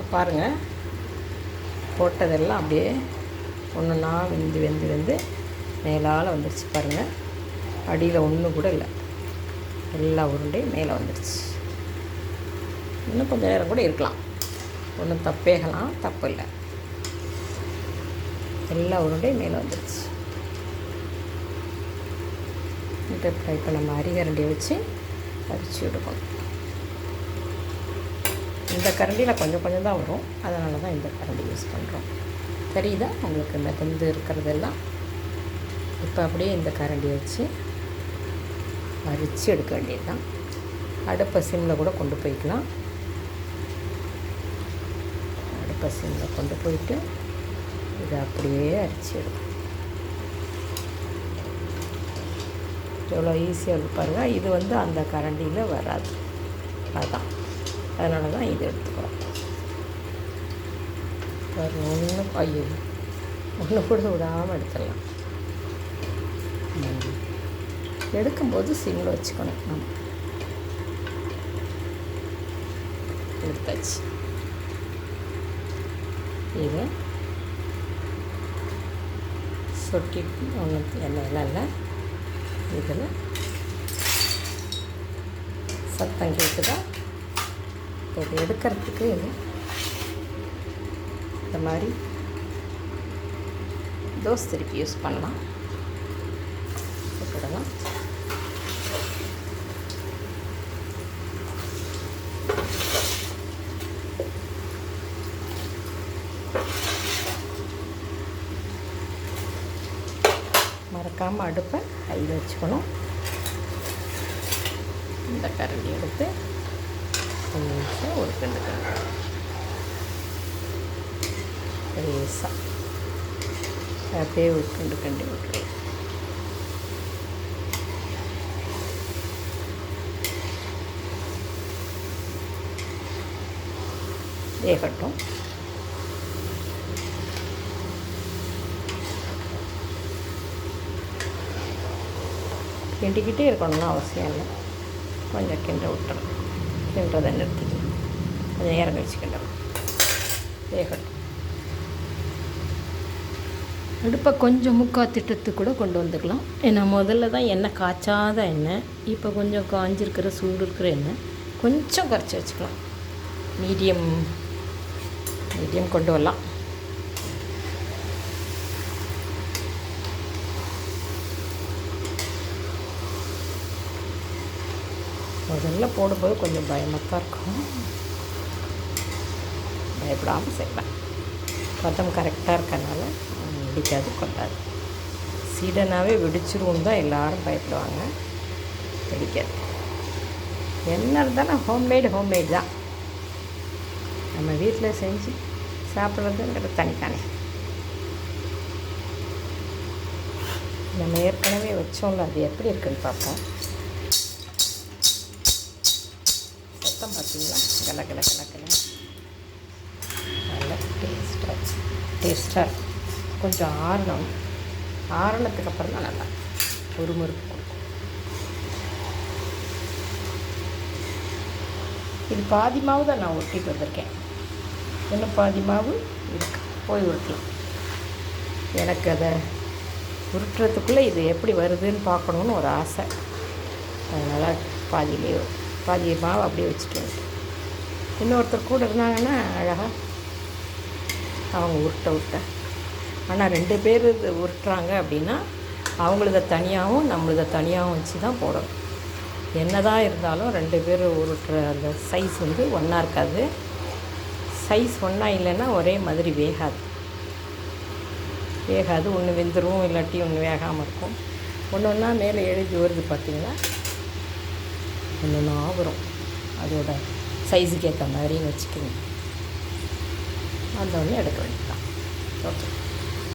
இப்போ பாருங்கள் போட்டதெல்லாம் அப்படியே ஒன்றுன்னா வெந்து வெந்து வெந்து மேலால் வந்துடுச்சு பாருங்கள் அடியில் ஒன்று கூட இல்லை. எல்லா உருண்டையும் மேலே வந்துடுச்சு இன்னும் கொஞ்சம் நேரம் கூட இருக்கலாம். ஒன்றும் தப்பேகலாம் தப்பு இல்லை. எல்லா உருண்டையும் மேலே வந்துடுச்சு இப்போ இப்போ நம்ம அரிகரண்டியை வச்சு அரிச்சு விடுவோம். இந்த கரண்டியில் கொஞ்சம் கொஞ்சம் தான் வரும். அதனால தான் இந்த கரண்டி யூஸ் பண்ணுறோம் தெரியுதா? உங்களுக்கு இந்த இருக்கிறதெல்லாம்? இப்போ அப்படியே இந்த கரண்டியை வச்சு அரிச்சு எடுக்க வேண்டியது தான் அடுப்பை சிம்மில் கூட கொண்டு போய்க்கலாம். அடுப்பை சிம்மில் கொண்டு போயிட்டு இதை அப்படியே அரிச்சு எடுக்கும் எவ்வளோ ஈஸியாக இருப்பாருங்க இது வந்து அந்த கரண்டியில் வராது. அதான். அதனால தான் இது எடுத்துக்கிறோம். பாருங்க ஒன்று ஐயோ ஒன்று கூட விடாமல் எடுத்துடலாம். எடுக்கும்போது சிம்மில் வச்சுக்கணும். நம்ம எடுத்தாச்சு. இது சொட்டிட்டு ஒன்று எல்லாம் இல்லை. இதில் சத்தம் கேட்குதா இப்போ இது எடுக்கிறதுக்கு இந்த மாதிரி தோசை திருப்பி யூஸ் பண்ணலாம். போட்டுடலாம் மறக்காமல் அடுப்பை கையில் வச்சுக்கணும். இந்த கரண்டி எடுத்து கொஞ்சம் நிமிஷம் ஒரு ரெண்டு கண்டு லேசாக அப்படியே ஒரு கிண்டு விட்டுருவோம் வேகட்டும் கிண்டிக்கிட்டே இருக்கணும்னு அவசியம் இல்லை. கொஞ்சம் கிண்ட விட்டுறணும். நிறுத்திக்கணும் கொஞ்சம் நேரம் கழிச்சு கிண்டணும் வேகட்டும் அடுப்பை கொஞ்சம் முக்கா திட்டத்துக்கு கூட கொண்டு வந்துக்கலாம் ஏன்னா முதல்ல தான் எண்ணெய் காய்ச்சாத எண்ணெய் இப்போ கொஞ்சம் காஞ்சிருக்கிற சூடு இருக்கிற எண்ணெய் கொஞ்சம் குறைச்சி வச்சுக்கலாம் மீடியம் மீடியம் கொண்டு வரலாம் முதல்ல போடும்போது கொஞ்சம் பயமாக தான் இருக்கும். பயப்படாமல் செய்வேன். பதம் கரெக்டாக இருக்கனால பிடிக்காது கொண்டாது சீடனாகவே வெடிச்சிருவோம் தான் எல்லாரும் பயப்படுவாங்க. பிடிக்காது என்ன இருந்தாலும் ஹோம்மேடு ஹோம்மேட் தான். நம்ம வீட்டில் செஞ்சு சாப்பிட்றதுங்கிறது தனித்தானே. நம்ம ஏற்கனவே வச்சோம்ல அது எப்படி இருக்குன்னு பார்ப்போம். சத்தம் பார்த்தீங்களா கல கல கல கல. நல்ல டேஸ்ட்டாக டேஸ்ட்டாக இருக்கும் கொஞ்சம் ஆறணும். ஆறினத்துக்கு அப்புறம் தான் நல்லா ஒரு முறுக்கு கொடுக்கும். இது பாதி மாவு தான் நான் ஒட்டிட்டு வந்திருக்கேன். இன்னும் பாதி மாவு இருக்கு. போய் உருட்டலாம். எனக்கு அதை உருட்டுறதுக்குள்ளே இது எப்படி வருதுன்னு பார்க்கணுன்னு ஒரு ஆசை. அதனால் பாதியிலே பாதி மாவு அப்படியே வச்சுட்டு வந்துட்டேன் இன்னொருத்தர் கூட இருந்தாங்கன்னா அழகாக அவங்க உருட்ட உருட்ட. ஆனால் ரெண்டு பேர் இது உருட்டுறாங்க அப்படின்னா அவங்களத தனியாகவும் நம்மளத தனியாகவும் வச்சு தான் போடணும். என்ன தான் இருந்தாலும் ரெண்டு பேர் உருட்டுற அந்த சைஸ் வந்து ஒன்றா இருக்காது. சைஸ் ஒன்றா இல்லைன்னா ஒரே மாதிரி வேகாது. வேகாது ஒன்று வெந்துடும் இல்லாட்டி ஒன்று வேகாமல் இருக்கும். ஒன்று ஒன்றா மேலே எழுதி வருது பார்த்தீங்களா? ஒன்று ஒன்றா வரும் அதோட சைஸுக்கு ஏற்ற மாதிரின்னு வச்சுக்கோங்க அந்த ஒன்று எடுக்க வேண்டியதான் ஓகே